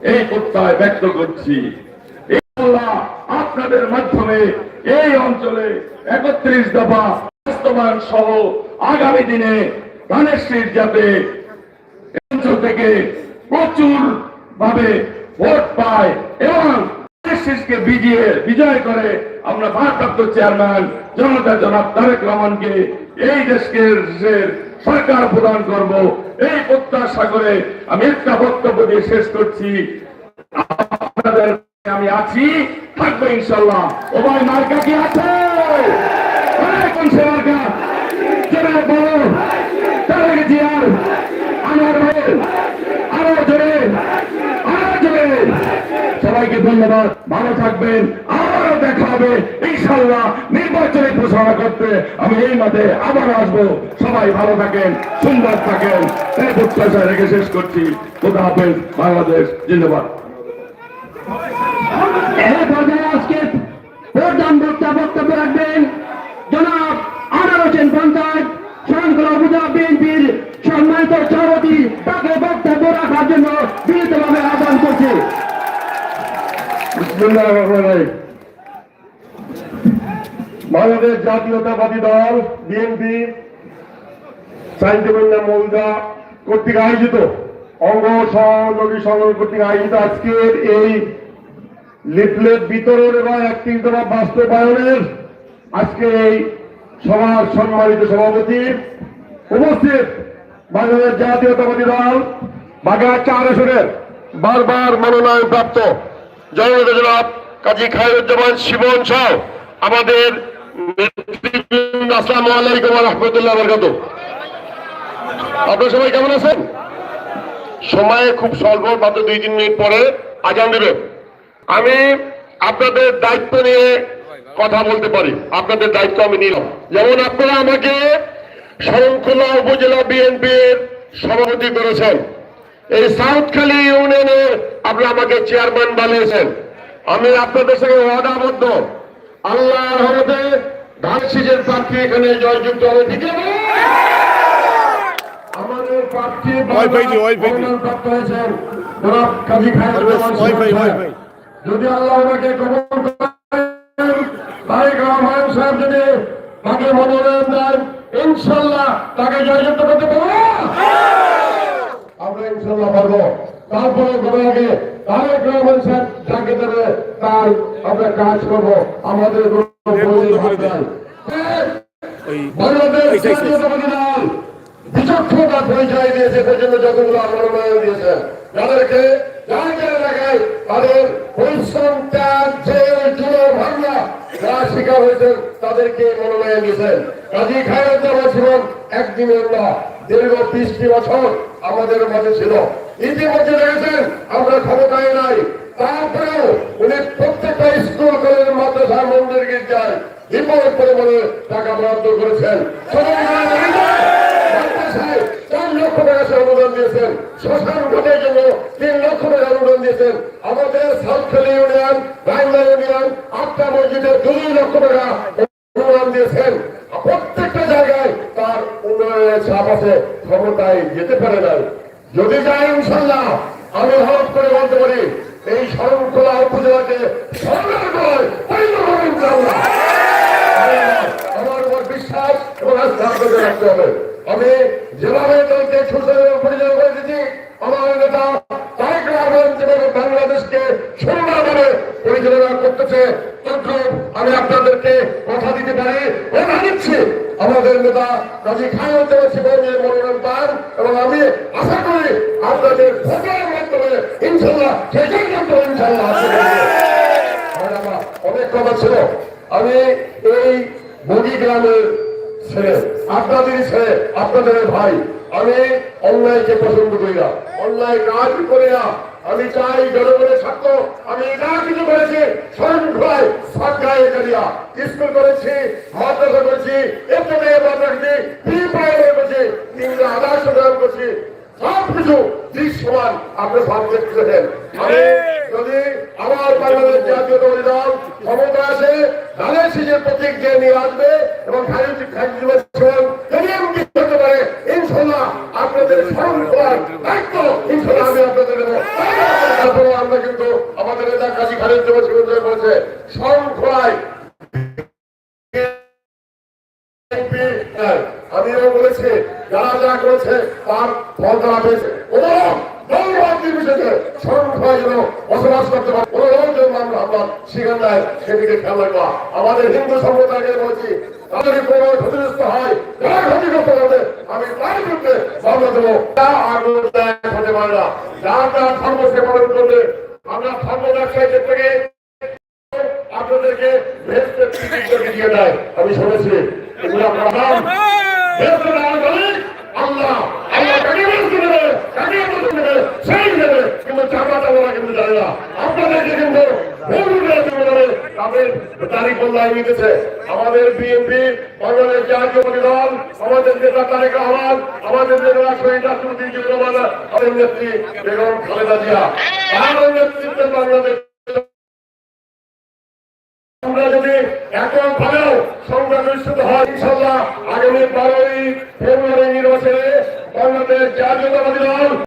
এই প্রত্যয় ব্যক্ত করছি। আপনাদের মাধ্যমে এই অঞ্চলে একত্রিশ দফা বাস্তবায়ন সহ আগামী দিনে ধানের যাতে অঞ্চল থেকে প্রচুর ভাবে ভোট পায় এবং কে বিজিয়ে বিজয় করে আমরা ভারপ্রাপ্ত চেয়ারম্যান জনতা জনাব তারেক রহমানকে এই দেশকে সরকার প্রদান করব, এই প্রত্যাশা করে আমি একটা বক্তব্য দিয়ে শেষ করছি। আপনাদের আমি আছি, থাকব ইনশাল্লাহ। ওবাই মার্কা কি আছে কোন সে মার্কা জোরে বলো তারেক জিয়ার আমার ভাইয়ের আরও জোরে আরও জোরে সবাইকে ধন্যবাদ। ভালো থাকবেন। আবারও দেখা হবে। ইনশাল্লাহ নির্বাচনী ঘোষণা করতে আমি এই মাঠে আবার আসব। সবাই ভালো থাকেন, সুন্দর থাকেন। এই প্রত্যাশা রেখে শেষ করছি। খোদা হাফেজ। বাংলাদেশ বক্তা বক্তব্য রাখবেন। জনাব আনার পঞ্চায়েত শরণখোলা উপজেলা বিএনপির সম্মানিত সভাপতি তাকে বক্তব্য রাখার জন্য বিনীতভাবে আহ্বান করছি বিসমিল্লাহির রহমানির রহিম। বাংলাদেশ জাতীয়তাবাদী দল, বিএনপি সাইন্টিফিক মৌজা, কর্তৃক আয়োজিত অঙ্গ সহযোগী সংগঠন কর্তৃক আয়োজিত আজকের এই লিফলেট বিতরণ এবং একত্রিশ দফা বাস্তবায়নের আজকে এই সভার সম্মানিত সভাপতি উপস্থিত বাংলাদেশ জাতীয়তাবাদী দল, বাগা চার আসনের বারবার মনোনয়ন প্রাপ্ত জননেতা জনাব কাজী খায়রুজ্জামান শিবন সহ, আমাদের আসসালামু আলাইকুম রাহমাতুল্লাহি ওয়া বারাকাতুহু। আপনারা সবাই কেমন আছেন? সময় খুব স্বল্প, মাত্র দুই, তিন মিনিট পরে আজান দেবে আমি আপনাদের দায়িত্ব নিয়ে কথা বলতে পারি। আপনাদের দায়িত্ব আমি নিলাম। যেমন আপনারা আমাকে শরণখোলা উপজেলা বিএনপির সভাপতি করেছেন। এই সাউথখালী ইউনিয়নের আপনি আমাকে চেয়ারম্যান বানিয়েছেন। আমি আপনাদের সঙ্গে ওয়াদাবদ্ধ। আল্লাহর রহমতে ধান সিজের প্রার্থী এখানে জয়যুক্ত হবে। ঠিক আছে? আমাদের প্রার্থী হয়েছেন কাজী। যদি আল্লাহ ওনাকে কবল করেন তারেক রহমান সাহেব যদি তাকে মনোনয়ন দেন ইনশাল্লাহ তাকে জয়যুক্ত করতে পারব। আমরা ইনশাল্লাহ পারব। তারপরে ঘটে আগে তারেক রহমান সাহেব যাকে দেবে তার আমরা কাজ করব। আমাদের কোনো বইয়ের হাত নাই। ওই বাংলাদেশ এই, এই, এই। জাতীয়তাবাদী দল বিচক্ষণতা পরিচয় দিয়েছে পর্যন্ত যতগুলো মনোনয়ন দিয়েছে। যাদেরকে এলাকায় তাদের পরিশ্রম ত্যাগ জেল জুলুম হামলা যারা শিকার হয়েছেন তাদেরকে মনোনয়ন দিয়েছেন কাজী খায়রুজ্জামান ছিলেন একদিনের না দীর্ঘ বিশটি বছর আমাদের মাঝে ছিল। ইতিমধ্যে দেখেছেন, আমরা ক্ষমতায় নাই। তারপরেও উনি প্রত্যেকটা স্কুল, কলেজ, মাদ্রাসা, মন্দির, গির্জায় বিপুল পরিমাণে টাকা বরাদ্দ করেছেন। লক্ষ টাকা অনুদান দিয়েছেন। প্রত্যেকটা জায়গায় তার উন্নয়নের ছাপ আছে। ক্ষমতায় যেতে পারে নাই। যদি যায় ইনশাল্লাহ আমি হঠাৎ করে বলতে পারি, এই শরণখোলা উপজেলাকে আমার বিশ্বাস আমি যেভাবে দলকে সুন্দর পরিচালনা আপনাদেরকে কথা দিতে পারি। কথা দিচ্ছে আমাদের নেতা কাজী খায়ুদ্দিন শিবনের মনোনয়ন পান এবং আমি আশা করি আপনাদের ভোটের মাধ্যমে ইনশাল্লাহ সেটাই জন্য ইনশাল্লাহ অনেক কথা ছিল। আমি এই বগি গ্রামের ছেলে আপনাদেরই ছেলে আপনাদের ভাই, আমি অন্যায়কে পছন্দ করি না। অন্যায় কাজ করি না, আমি চাই জনগণের ছাত্র আমি যা কিছু করেছি করিয়া স্কুল করেছি মাদ্রাসা করেছি একটু মাদ্রাসা করেছি প্রি প্রাইমারি করেছি তিনটা আদর্শ গ্রহণ করছি সবকিছু দৃশ্যমান আপনি ভাব দেখতেছেন আমি যদি আমার বাংলাদেশ জাতীয়তাবাদী দল ক্ষমতা আসে ধানের শীষের প্রতীক যে নিয়ে আসবে এবং হতে পারে ইনশাল্লাহ আপনাদের স্মরণ করার দায়িত্ব ইনশাল্লাহ আমি আপনাদের দেবো। তারপরে খালিদ দিবস উদযাপন করেছে। শৃঙ্খলায় আমিও বলেছি যারা যা করেছে তার ফল তারা পেয়েছে কোন দৌড় নির্বিশেষে সংখ্যায় যেন বসবাস করতে পারে। কোন লোক আমরা আমরা শিখান সেদিকে খেয়াল রাখবা। আমাদের হিন্দু সম্প্রদায়কে বলছি তাদের কোনো ক্ষতিগ্রস্ত হয়, যারা ক্ষতিগ্রস্ত হবে আমি তার বিরুদ্ধে মামলা দেবো। তা আগ্রহ হতে পারে না। যার যার ধর্ম সে পালন করবে, আমরা ধর্ম ব্যবসায়ীদের থেকে আপনাদেরকে ভেস্তে টিকিট দিয়ে দেয়। আমি শুনেছি, এগুলো আপনার নাম ভেস্তে দেওয়া বলে আল্লাহ আল্লাহ কাকে ভেস্তে দেবে কাকে ভেস্তে দেবে সেই দেবে কিন্তু চাপাটা ওরা কিন্তু জানে না আপনাদেরকে কিন্তু ভুল করে দেবে তারিখ আমাদের বিএনপি, বাংলাদেশ দল, আমাদের নেতা আমাদের আমাদের নেত্রী বেগম খালেদা জিয়া। নেতৃত্বে বাংলাদেশ আগামী বারোই ফেব্রুয়ারি নির্বাচনে বাংলাদেশ জাতীয়তাবাদী দল